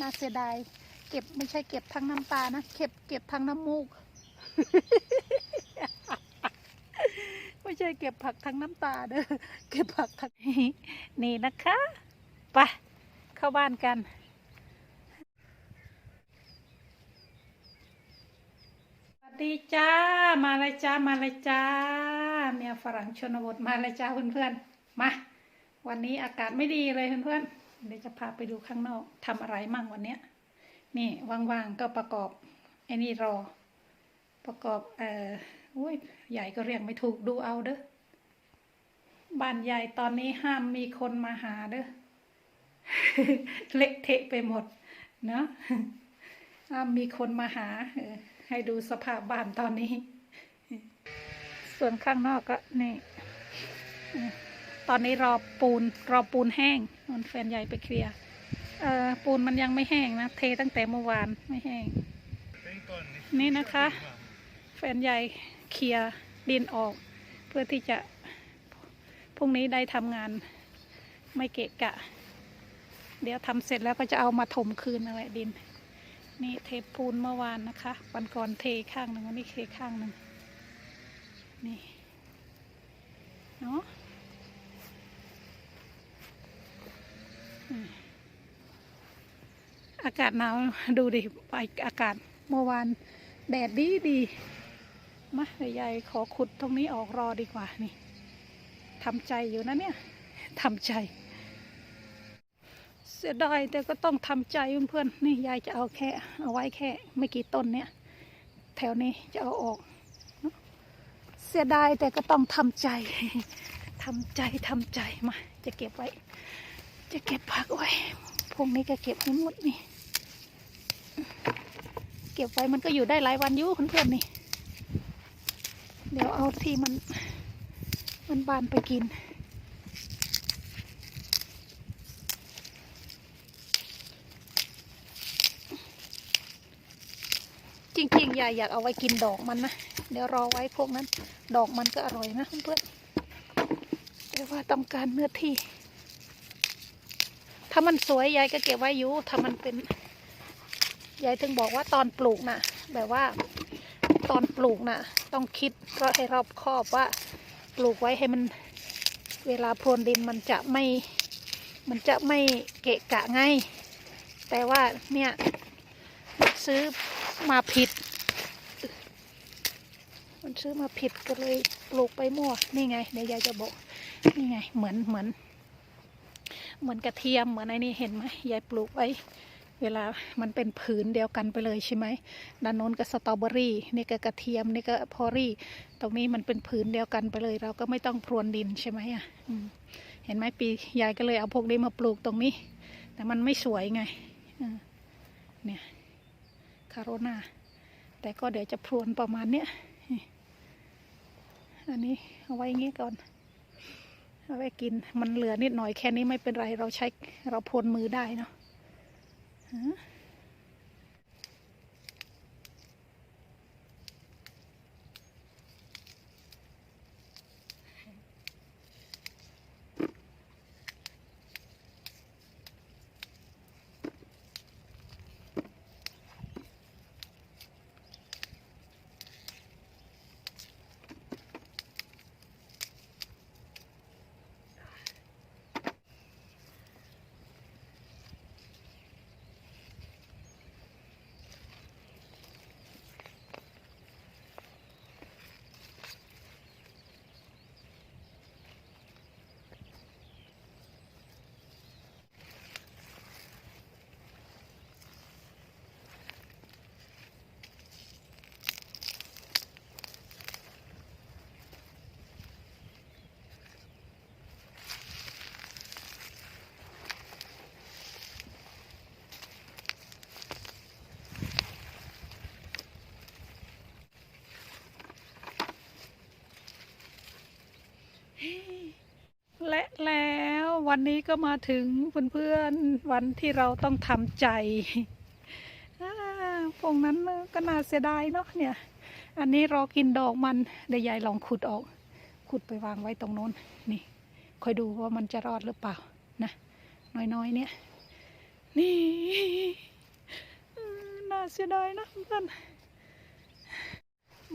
น่าเสียดายเก็บไม่ใช่เก็บทั้งน้ำตานะเก็บเก็บทั้งน้ำมูก ไม่ใช่เก็บผักทั้งน้ำตาเด้อเก็บผักทั้งนี่นะคะไปเข้าบ้านกันสวัสดีจ้ามาเลยจ้ามาเลยจ้าเมียฝรั่งชนบทมาเลยจ้าเพื่อนๆมาวันนี้อากาศไม่ดีเลยเพื่อนๆ เดี๋ยวจะพาไปดูข้างนอกทำอะไรมั่งวันเนี้ย นี่ว่างๆก็ประกอบไอ้นี่รอ ประกอบเอ่ออุ้ยใหญ่ก็เรียกไม่ถูกดูเอาเด้อบ้านใหญ่ตอนนี้ห้ามมีคนมาหาเด้อเละเทะไปหมด เนาะห้ามมีคนมาหาออให้ดูสภาพบ้านตอนนี้ ส่วนข้างนอกก็นี่ตอนนี้รอปูนรอปูนแห้ง นนแฟนใหญ่ไปเคลียร์เออปูนมันยังไม่แห้งนะ เทตั้งแต่เมื่อวานไม่แห้ง นี่นะคะ แฟนใหญ่เคลียร์ดินออก เพื่อที่จะพรุ่งนี้ได้ทำงานไม่เกะกะ เดี๋ยวทำเสร็จแล้วก็จะเอามาถมคืนอะไรดิน นี่เทปูนเมื่อวานนะคะ วันก่อนเทข้างหนึ่งวันนี้เทข้างหนึ่งนี่เนาะ อากาศหนาวดูดิไปอากาศเมื่อวานแดดดีดีมาเดี๋ยวยายขอขุดตรงนี้ออกรอดีกว่านี่ทำใจอยู่นะเนี่ยทำใจ เสียดายแต่ก็ต้องทำใจเพื่อนๆนี่ยายจะเอาแค่ เอาไว้แค่ ไม่กี่ต้นเนี่ย แถวนี้จะเอาออก เสียดายแต่ก็ต้องทำใจทำใจทำใจมา จะเก็บไว้ จะเก็บผักไว้พวกนี้ก็เก็บให้หมดนี่ เก็บไว้มันก็อยู่ได้หลายวันอยู่เพื่อนๆนี่ เดี๋ยวเอาที่มัน มันบานไปกินจริงๆยายอยากเอาไว้กินดอกมันนะ เดี๋ยวรอไว้พวกนั้น ดอกมันก็อร่อยนะเพื่อนแต่ว่าต้องการเนื้อที่ ถ้ามันสวยยายก็เก็บไว้อยู่ถ้ามันเป็นยายถึงบอกว่าตอนปลูกนะแบบว่าตอนปลูกนะต้องคิดก็ให้รอบคอบว่าปลูกไว้ให้มันเวลาพรวนดินมันจะไม่มันจะไม่เกะกะง่ายแต่ว่าเนี่ยซื้อมาผิด มันซื้อมาผิดก็เลยปลูกไปมั่วนี่ไงเดี๋ยวยายจะบอกนี่ไงเหมือนเหมือน เหมือนกระเทียมเหมือนไอ้นี่เห็นไหมยายปลูกไว้ เวลามันเป็นผืนเดียวกันไปเลยใช่ไหมด้านโน้นก็สตรอเบอรี่นี่ก็กระเทียมนี่ก็พอรี่ ตรงนี้มันเป็นผืนเดียวกันไปเลย เราก็ไม่ต้องพรวนดินใช่ไหมอะเห็นไหมปียายก็เลยเอาพวกนี้มาปลูกตรงนี้ แต่มันไม่สวยไงเนี่ยคาโรนาแต่ก็เดี๋ยวจะพรวนประมาณเนี้ยอันนี้เอาไว้อย่างงี้ก่อน เอาไว้กินมันเหลือนิดหน่อยแค่นี้ไม่เป็นไรเราใช้เราพลมือได้เนาะ และแล้ววันนี้ก็มาถึงเพื่อนๆวันที่เราต้องทำใจพวกนั้นก็น่าเสียดายเนาะเนี่ย อันนี้รอกินดอกมันเดี๋ยวยายลองขุดออก ขุดไปวางไว้ตรงโน้นนี่คอยดูว่ามันจะรอดหรือเปล่านะน้อยๆเนี่ย นี่น่าเสียดายนะเพื่อน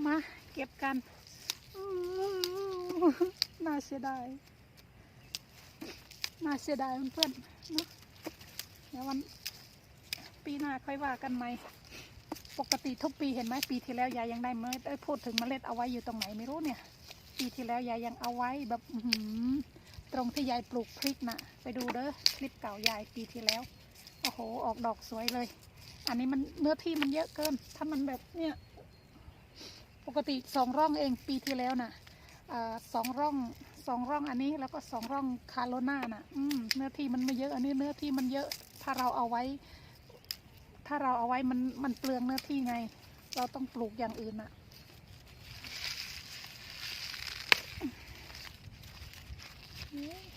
มาเก็บกันอ น่าเสียดาย น่าเสียดายเพื่อนๆเนาะเดี๋ยววันปีหน้าค่อยว่ากันไหมปกติทุกปีเห็นไหมปีที่แล้วยายยังได้เมล็ดเอ้พูดถึงเมล็ดเอาไว้อยู่ตรงไหนไม่รู้เนี่ย ปีที่แล้วยายยังเอาไว้แบบหือตรงที่ยายปลูกพริกน่ะไปดูเด้อคลิปเก่ายายปีที่แล้ว โอ้โห ออกดอกสวยเลย อันนี้มันเนื้อที่มันเยอะเกิน ถ้ามันแบบเนี่ย ปกติสองร่องเองปีที่แล้วน่ะอ่า สองร่องสองร่องอันนี้แล้วก็สองร่องคาโลน่าน่ะเนื้อที่มันไม่เยอะอันนี้เนื้อที่มันเยอะถ้าเราเอาไว้ ถ้าเราเอาไว้มันมันเปลืองเนื้อที่ไง เราต้องปลูกอย่างอื่นน่ะ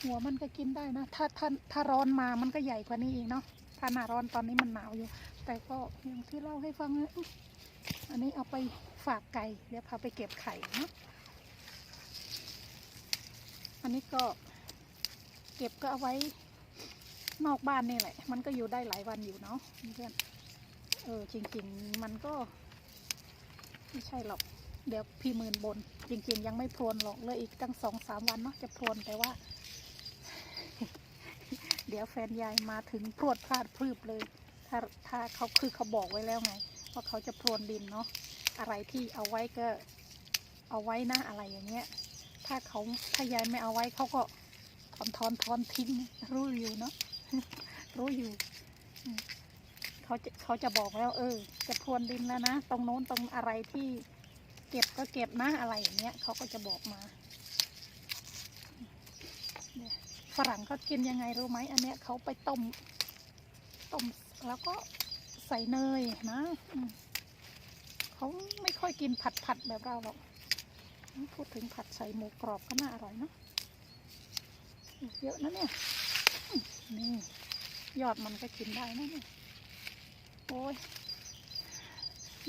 หัวมันก็กินได้นะ ถ้าถ้าถ้าร้อนมามันก็ใหญ่กว่านี้อีกเนาะถ้าหนาร้อนตอนนี้มันหนาวอยู่ แต่ก็อย่างที่เล่าให้ฟังนะอันนี้เอาไปฝากไก่เดี๋ยวพาไปเก็บไข่เนาะ อันนี้ก็เก็บก็เอาไว้นอกบ้านนี่แหละ มันก็อยู่ได้หลายวันอยู่เนาะเพื่อน เออจริง ๆ มันก็ ไม่ใช่หรอก เดี๋ยวพี่หมื่นบน จริง ๆ ยังไม่พรวนหรอกเลยอีกตั้งสองสามวันเนาะจะพรวนแต่ว่า เดี๋ยวแฟนยายมาถึงพรวดพลาดพรืบเลย ถ้าถ้าเขาคือเขาบอกไว้แล้วไง ว่าเขาจะพรวนดินเนาะอะไรที่เอาไว้ก็ เอาไว้นะอะไรอย่างเงี้ย ถ้าเขาถ้ายายไม่เอาไว้เขาก็ถอนถอนถอนทิ้งรู้อยู่เนาะรู้อยู่เขาจะเขาจะบอกแล้ว เออ จะพรวนดินแล้วนะตรงโน้นตรงอะไรที่เก็บก็เก็บนะอะไรอย่างเงี้ยเขาก็จะบอกมาฝรั่งเขากินยังไงรู้ไหมอันเนี้ยเขาไปต้มต้มแล้วก็ใส่เนยนะเขาไม่ค่อยกินผัดผัดแบบเราหรอก พูดถึงผัดใส่หมูกรอบก็น่าอร่อยเนาะเยอะนะเนี่ย นี่ ยอดมันก็กินได้นะเนี่ยโอ้ย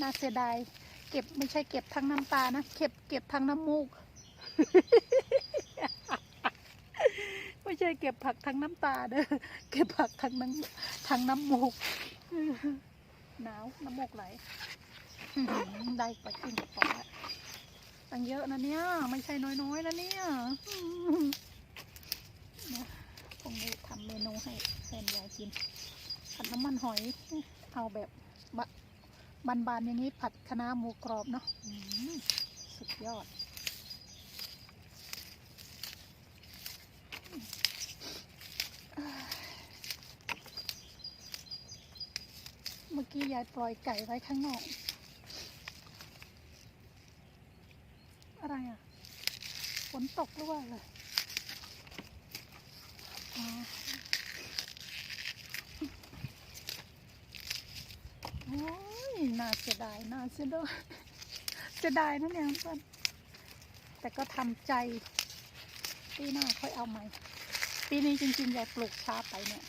น่าเสียดายเก็บไม่ใช่เก็บทั้งน้ำตานะเก็บเก็บทั้งน้ำมูก ไม่ใช่เก็บผักทั้งน้ำตาเด้อเก็บผักทั้งน้ำทั้งน้ำมูกหนาวน้ำมูกไหลได้ไปขึ้นกระป๋อ ตั้งเยอะนะเนี่ย ไม่ใช่น้อยๆนะเนี่ยอืมนะคงได้ทำเมนูให้แฟนยายกิน ผัดน้ำมันหอย เอาแบบบบานๆอย่างนี้ผัดคะน้าหมูกรอบเนาะสุดยอดเมื่อกี้ยายปล่อยไก่ไว้ข้างนอก อะไรอะฝนตกหรือว่าอะไรอ๋อโอ้ยน่าเสียดายน่าเสียดายเสียดายนะเนี่ยเพื่อนแต่ก็ทำใจปีหน้าค่อยเอาใหม่ ปีนี้จริงๆยายปลูกช้าไปเนี่ย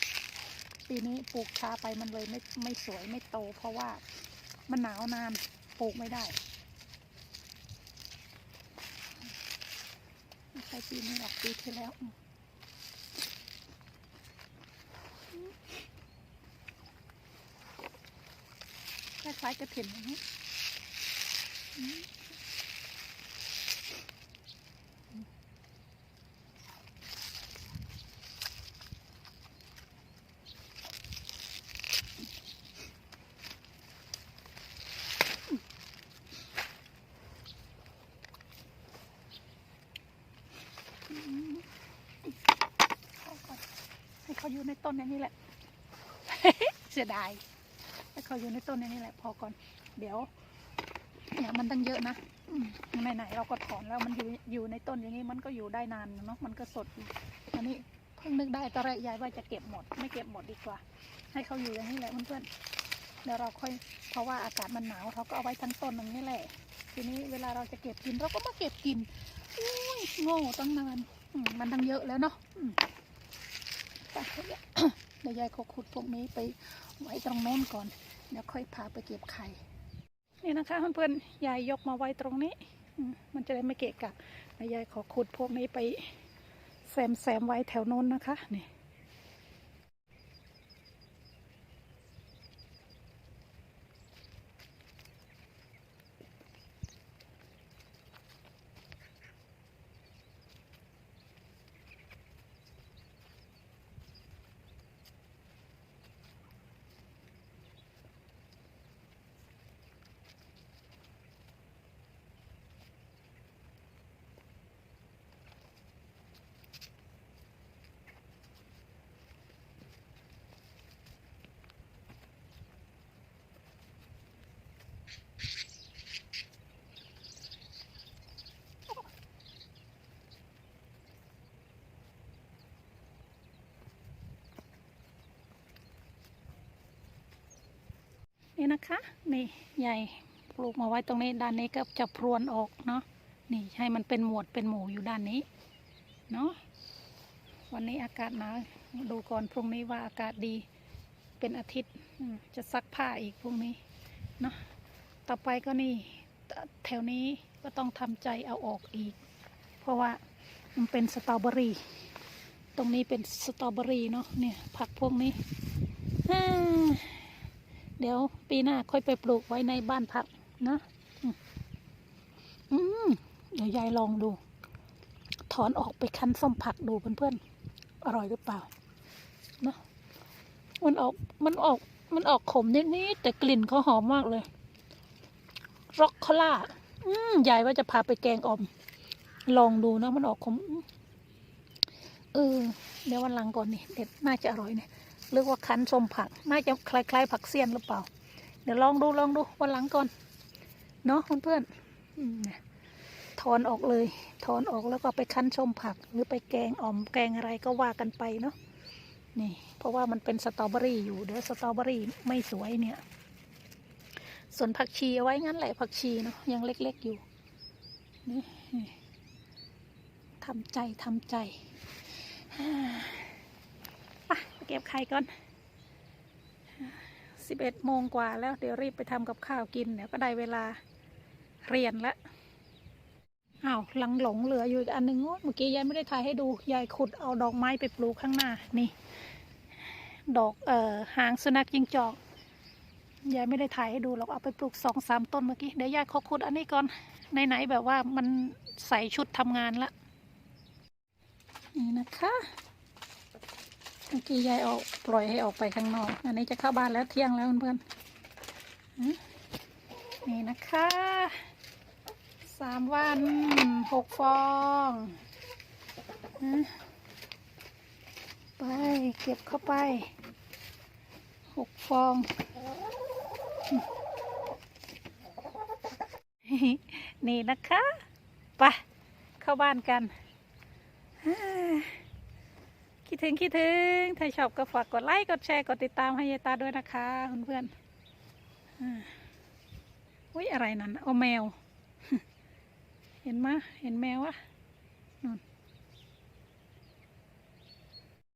ปีนี้ปลูกช้าไปมันเลยไม่ไม่สวยไม่โต เพราะว่ามันหนาวนานปลูกไม่ได้ ไม่ใช่ปีนี้หรอกปีที่แล้วคล้ายๆกระถิ่นอย่างนี้อืมเข้าก่อนให้ เขาอยู่ในต้นอย่นี้แหละ เสียดายให้เขาอยู่ในต้นอย่นี้แหละ พอก่อน เดี๋ยวเนี่ยมันตั้งเยอะนะไหนๆเราก็ถอนแล้วมันอยู่อยู่ในต้นอย่างนี้มันก็อยู่ได้นานเนาะมันก็สดอันนี้เพิ่งนึกได้ตอนแรกยายว่าจะเก็บหมด ไม่เก็บหมดดีกว่า ให้เขาอยู่อย่างนี้แหละเพื่อนๆเดี๋ยวเราค่อยเพราะว่าอากาศมันหนาวเราก็เอาไว้ทั้งต้นอย่างนี้แหละทีนี้เวลาเราจะเก็บกินเราก็มาเก็บกินอุ้ยโง่ตั้งนานมันตั้งเยอะแล้วเนาะ ปเดี๋ยวเดี๋ยวยายเขาขุดพวกนี้ไปไว้ตรงโน้นก่อน เดี๋ยวค่อยพาไปเก็บไข่ นี่นะคะเพื่อนๆ ยายยกมาไว้ตรงนี้ มันจะได้ไม่เกะกะเดี๋ยวยายขอขุดพวกนี้ไปแซมแซมไว้แถวโน้นนะคะ นี่ นี่นะคะ นี่ใหญ่ปลูกมาไว้ตรงนี้ด้านนี้ก็จะพรวนออกเนาะนี่ให้มันเป็นหมวดเป็นหมู่อยู่ด้านนี้เนาะวันนี้อากาศหนาวดูก่อนพรุ่งนี้ว่าอากาศดีเป็นอาทิตย์จะซักผ้าอีกพรุ่งนี้เนาะต่อไปก็นี่แถวนี้ก็ต้องทำใจเอาออกอีก เพราะว่ามันเป็นสตรอเบอรี่ ตรงนี้เป็นสตรอเบอรี่เนาะเนี่ยผักพวกนี้ เดี๋ยวปีหน้าค่อยไปปลูกไว้ในบ้านพักนะ อืมเดี๋ยวยายลองดู ถอนออกไปคั้นส้มผักดูเพื่อนๆ อร่อยหรือเปล่านะมันออกมันออกมันออกขมนิดๆแต่กลิ่นเขาหอมมากเลยร็อกคล่า อืมยายว่าจะพาไปแกงออมลองดูนะมันออกขม เออ เดี๋ยววันหลังก่อนนี่เด็ดน่าจะอร่อยเนี่ย เรียกว่าคั้นส้มผัก น่าจะคล้ายๆผักเสี้ยนหรือเปล่า เดี๋ยวลองดูลองดูวันหลังก่อน เนาะเพื่อนๆถอนออกเลย ถอนออกแล้วก็ไปคั้นส้มผัก หรือไปแกงอ่อมแกงอะไรก็ว่ากันไปเนาะ นี่ เพราะว่ามันเป็นสตรอเบอรี่อยู่ เดี๋ยวสตรอเบอรี่ไม่สวยเนี่ย ส่วนผักชีเอาไว้งั้นแหละผักชีเนาะยังเล็กๆอยู่ นี่ทำใจทำใจ เก็บไข่ก่อนสิบเอ็ดโมงกว่าแล้วเดี๋ยวรีบไปทำกับข้าวกินเดี๋ยวก็ได้เวลาเรียนละอ้าวหลังหลงเหลืออยู่อันหนึ่งเมื่อกี้ยายไม่ได้ถ่ายให้ดูยายขุดเอาดอกไม้ไปปลูกข้างหน้านี่ดอกเอ่อหางสุนัขยิงจอกยายไม่ได้ถ่ายให้ดูหรอกเอาไปปลูกสองสามต้นเมื่อกี้เดี๋ยวยายขอขุดอันนี้ก่อนไหนๆแบบว่ามันใส่ชุดทำงานละนี่นะคะ เมื่อกี้ยายออกปล่อยให้ออกไปข้างนอก อันนี้จะเข้าบ้านแล้วเที่ยงแล้วเพื่อนๆนี่นะคะสามวันหกฟองไปเก็บเข้าไปหกฟองนี่นะคะ ไป เข้าบ้านกัน คิดถึงคิดถึง ถ้าชอบก็ฝากกดไลค์กดแชร์กดติดตามให้ยายตาด้วยนะคะเพื่อนๆอ่าอุ้ยอะไรนั่นโอแมว เห็นมะเห็นแมววะนู่น